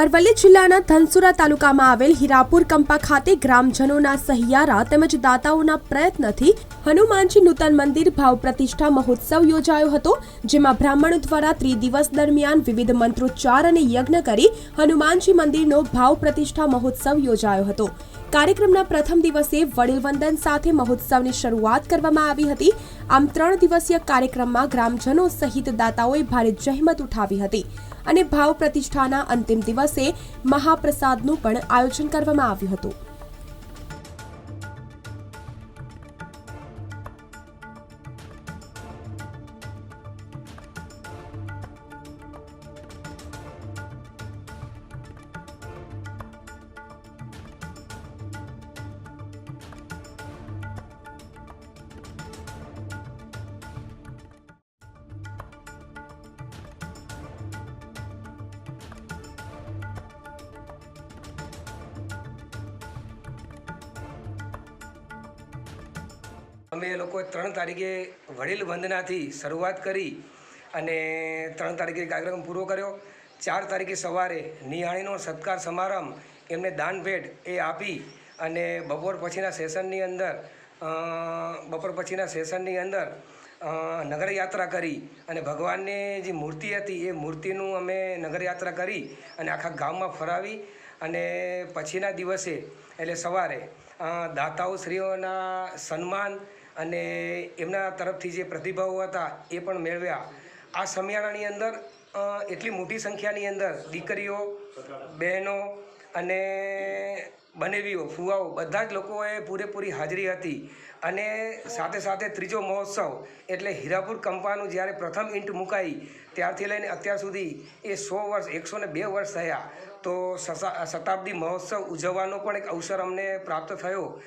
અરવલ્લી જિલ્લાના ધનસુરા તાલુકામાં આવેલ હીરાપુર કંપા ખાતે ગ્રામજનોના સહિયારા તેમજ દાતાઓના પ્રયત્નથી હનુમાનજી નૂતન મંદિર ભાવ પ્રતિષ્ઠા મહોત્સવ યોજાયો હતો, જેમાં બ્રાહ્મણો દ્વારા ત્રિદિવસ દરમિયાન વિવિધ મંત્રોચ્ચાર અને યજ્ઞ કરી હનુમાનજી મંદિરનો ભાવ પ્રતિષ્ઠા મહોત્સવ યોજાયો હતો. કાર્યક્રમના પ્રથમ દિવસે વડીલ વંદન સાથે મહોત્સવની શરૂઆત કરવામાં આવી હતી. આમ ત્રણ દિવસીય કાર્યક્રમમાં ગ્રામજનો સહિત દાતાઓએ ભારે જહેમત ઉઠાવી હતી. અને ભાવ પ્રતિષ્ઠાના અંતિમ દિવસે મહાપ્રસાદનું પણ આયોજન કરવામાં આવ્યું હતું. અમે લોકોએ ત્રણ તારીખે વડીલ વંદનાથી શરૂઆત કરી અને ત્રણ તારીખે કાર્યક્રમ પૂરો કર્યો. ચાર તારીખે સવારે નિહાળીનો સત્કાર સમારંભ એમને દાન ભેટ એ આપી અને બપોર પછીના સેશનની અંદર બપોર પછીના સેશનની અંદર નગરયાત્રા કરી અને ભગવાનની જે મૂર્તિ હતી એ મૂર્તિનું અમે નગરયાત્રા કરી અને આખા ગામમાં ફરાવી અને પછીના દિવસે, એટલે સવારે દાતાઓશ્રીઓના સન્માન અને એમના તરફથી જે પ્રતિભાવો હતા એ પણ મેળવ્યા. આ સમિયાળાની અંદર એટલી મોટી સંખ્યાની અંદર દીકરીઓ, બહેનો અને બનેવીઓ, ફુવાઓ, બધા જ લોકોએ પૂરેપૂરી હાજરી હતી. અને સાથે સાથે ત્રીજો મહોત્સવ, એટલે હીરાપુર કંપાનું જ્યારે પ્રથમ ઈંટ મુકાઈ, ત્યારથી લઈને અત્યાર સુધી એ સો વર્ષ, એકસો ને બે વર્ષ થયા. તો શતાબ્દી મહોત્સવ ઉજવવાનો પણ એક અવસર અમને પ્રાપ્ત થયો.